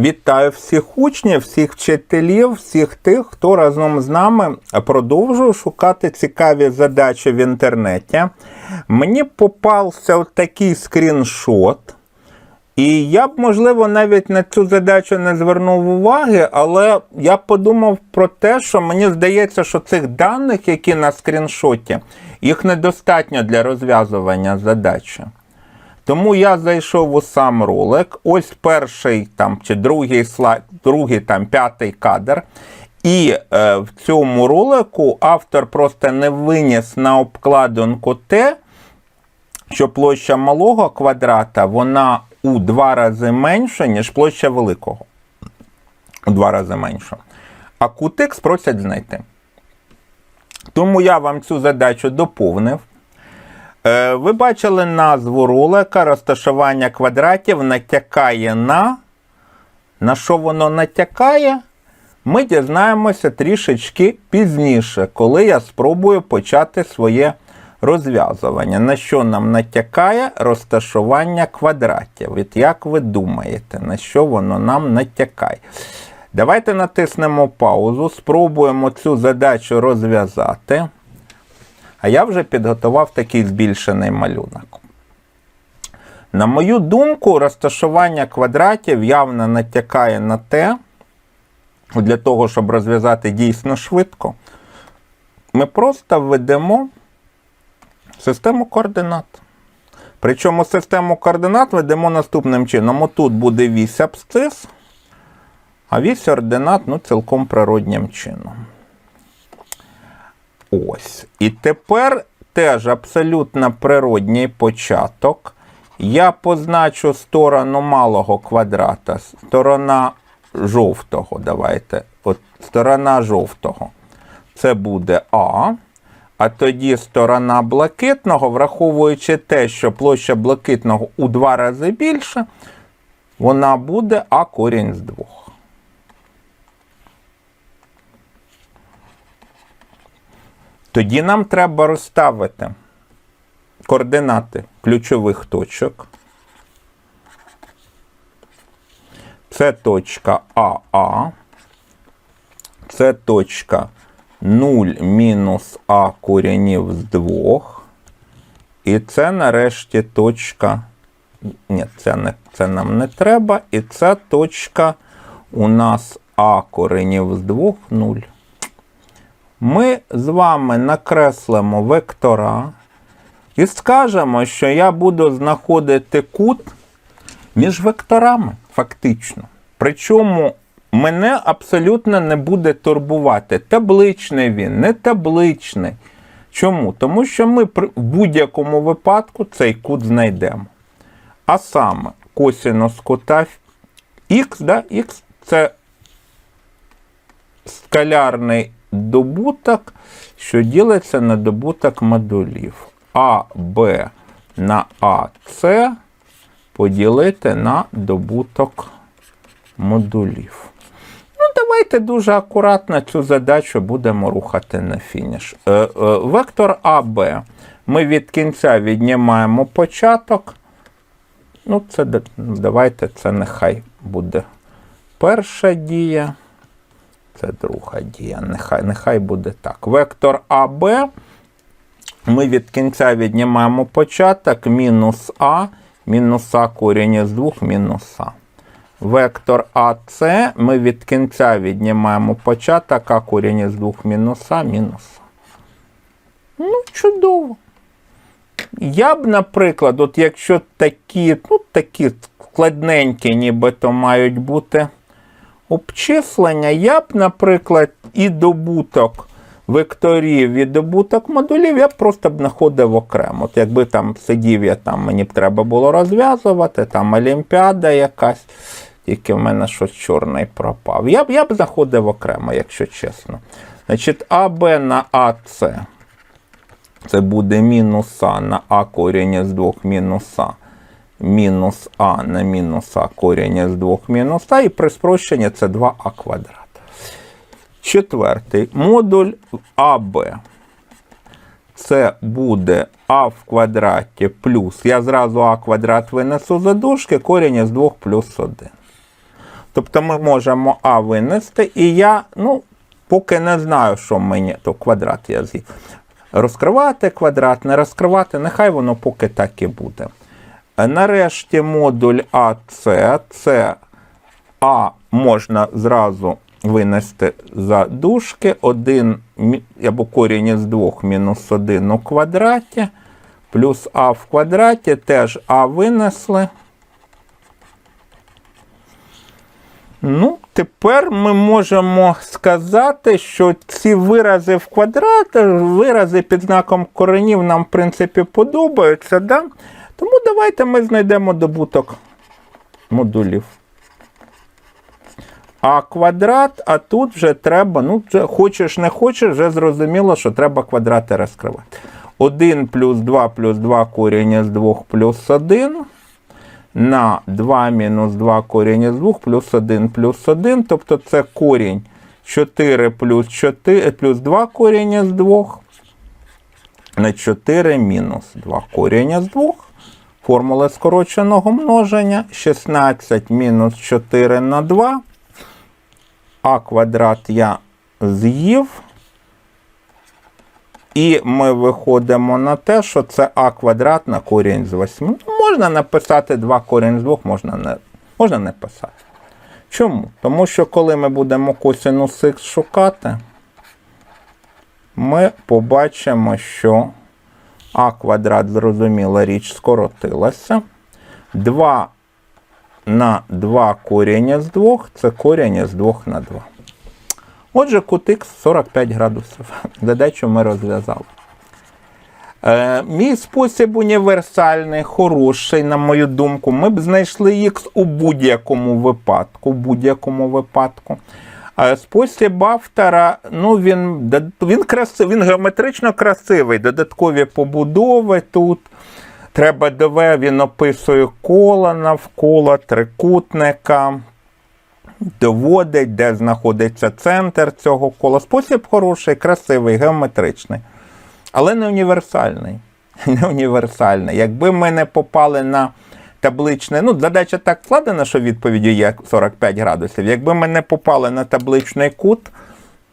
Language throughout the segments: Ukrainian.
Вітаю всіх учнів, всіх вчителів, всіх тих, хто разом з нами продовжує шукати цікаві задачі в інтернеті. Мені попався такий скріншот. І я б, можливо, навіть на цю задачу не звернув уваги, але я подумав про те, що мені здається, що цих даних, які на скріншоті, їх недостатньо для розв'язування задачі. Тому я зайшов у сам ролик. Ось перший там чи другий слайд, другий там п'ятий кадр. І е, в цьому ролику автор просто не виніс на обкладинку те, що площа малого квадрата вона у два рази менша, ніж площа великого. У два рази менша. А кут Х просять знайти. Тому я вам цю задачу доповнив. Е, Ви бачили назву ролика, розташування квадратів натякає на. На що воно натякає? Ми дізнаємося трішечки пізніше, коли я спробую почати своє розв'язування. На що нам натякає розташування квадратів? От як ви думаєте, на що воно нам натякає? Давайте натиснемо паузу, спробуємо цю задачу розв'язати. А я вже підготував такий збільшений малюнок. На мою думку, розташування квадратів явно натякає на те, для того, щоб розв'язати дійсно швидко, ми просто введемо систему координат. Причому систему координат ведемо наступним чином. Отут буде вісь абсцис, а вісь ординат ну, цілком природнім чином. Ось. І тепер теж абсолютно природній початок. Я позначу сторону малого квадрата, сторона жовтого. Давайте. От Сторона жовтого. Це буде А. А тоді сторона блакитного, враховуючи те, що площа блакитного у два рази більше, вона буде А корінь з двох. Тоді нам треба розставити координати ключових точок. Це точка АА, це точка 0 мінус А коренів з 2. І це нарешті точка. Ні, це, не, це нам не треба. І це точка у нас А коренів з 2 0. Ми з вами накреслимо вектора і скажемо, що я буду знаходити кут між векторами, фактично. Причому мене абсолютно не буде турбувати, табличний він, не табличний. Чому? Тому що ми в будь-якому випадку цей кут знайдемо. А саме косінус кута х, да? х це скалярний добуток, що ділиться на добуток модулів. АБ на АС поділити на добуток модулів. Ну, давайте дуже акуратно цю задачу будемо рухати на фініш. Е, е, вектор АБ. Ми від кінця віднімаємо початок. Ну, це давайте це нехай буде перша дія. Це друга дія. Нехай нехай буде так. Вектор АБ. Ми від кінця віднімаємо початок мінус А, мінус А корінь з 2 мінус А. Вектор АС ми від кінця віднімаємо початок А корінь з 2 мінус А, мінус А. Ну, чудово. Я б, наприклад, от якщо такі, ну, такі складненькі, нібито мають бути обчислення, я б, наприклад, і добуток векторів і добуток модулів, я б просто б знаходив окремо. От Якби там сидів, я там мені б треба було розв'язувати, там Олімпіада якась, тільки в мене щось чорний пропав. Я б я б знаходив окремо, якщо чесно. Значить, АБ на АС. Це буде мінус А на А корінь з 2 мінус А. Мінус А на мінус А корінь з 2 мінус А. І при спрощенні це 2А квадрат. Четвертий модуль АБ. Це буде А в квадраті плюс. Я зразу А квадрат винесу за дужки, корінь з 2 плюс 1. Тобто ми можемо А винести, і я, ну, поки не знаю, що мені, то квадрат я з'їв. Розкривати квадрат, не розкривати, нехай воно поки так і буде. Е, Нарешті модуль АЦ, це А можна зразу винести за дужки. 1 або корінь із 2 мінус 1 у квадраті, плюс А в квадраті, теж А винесли. Ну, тепер ми можемо сказати, що ці вирази в квадрат, вирази під знаком коренів нам, в принципі, подобаються. Да? Тому давайте ми знайдемо добуток модулів. А квадрат, а тут вже треба, ну, вже хочеш не хочеш, вже зрозуміло, що треба квадрати розкривати. 1 плюс 2 плюс 2 корінь із 2 плюс 1 на 2 мінус 2 корінь із 2 плюс 1 плюс 1, тобто це корінь 4 плюс 4 плюс 2 корінь із 2 на 4 мінус 2 корінь із 2. Формула скороченого множення 16 мінус 4 на 2. А квадрат я з'їв. І ми виходимо на те, що це а квадрат на корінь з 8. Ну, Можна написати 2 корінь з 2, можна не, можна не писати. Чому? Тому що коли ми будемо косинус х шукати, ми побачимо, що а квадрат, зрозуміла річ, скоротилася. 2 на 2 корінь з 2 це корінь з 2 на 2. Отже, кут х 45 градусів. Задачу ми розв'язали. Е, мій спосіб універсальний, хороший, на мою думку. Ми б знайшли х у будь-якому випадку. В будь-якому випадку. Спосіб автора, ну, він, він, красив, він геометрично красивий. Додаткові побудови тут. Треба дове, він описує коло навколо трикутника доводить, де знаходиться центр цього кола. Спосіб хороший, красивий, геометричний, але не універсальний. Не універсальний. Якби ми не попали на табличне, ну, задача так складена, що відповіддю є 45 градусів. Якби ми не попали на табличний кут,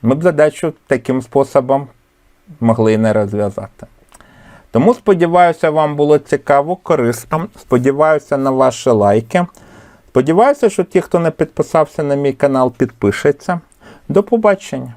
ми б задачу таким способом могли не розв'язати. Тому сподіваюся, вам було цікаво, корисно. Сподіваюся на ваші лайки. Сподіваюся, що ті, хто не підписався на мій канал, підпишеться. До побачення!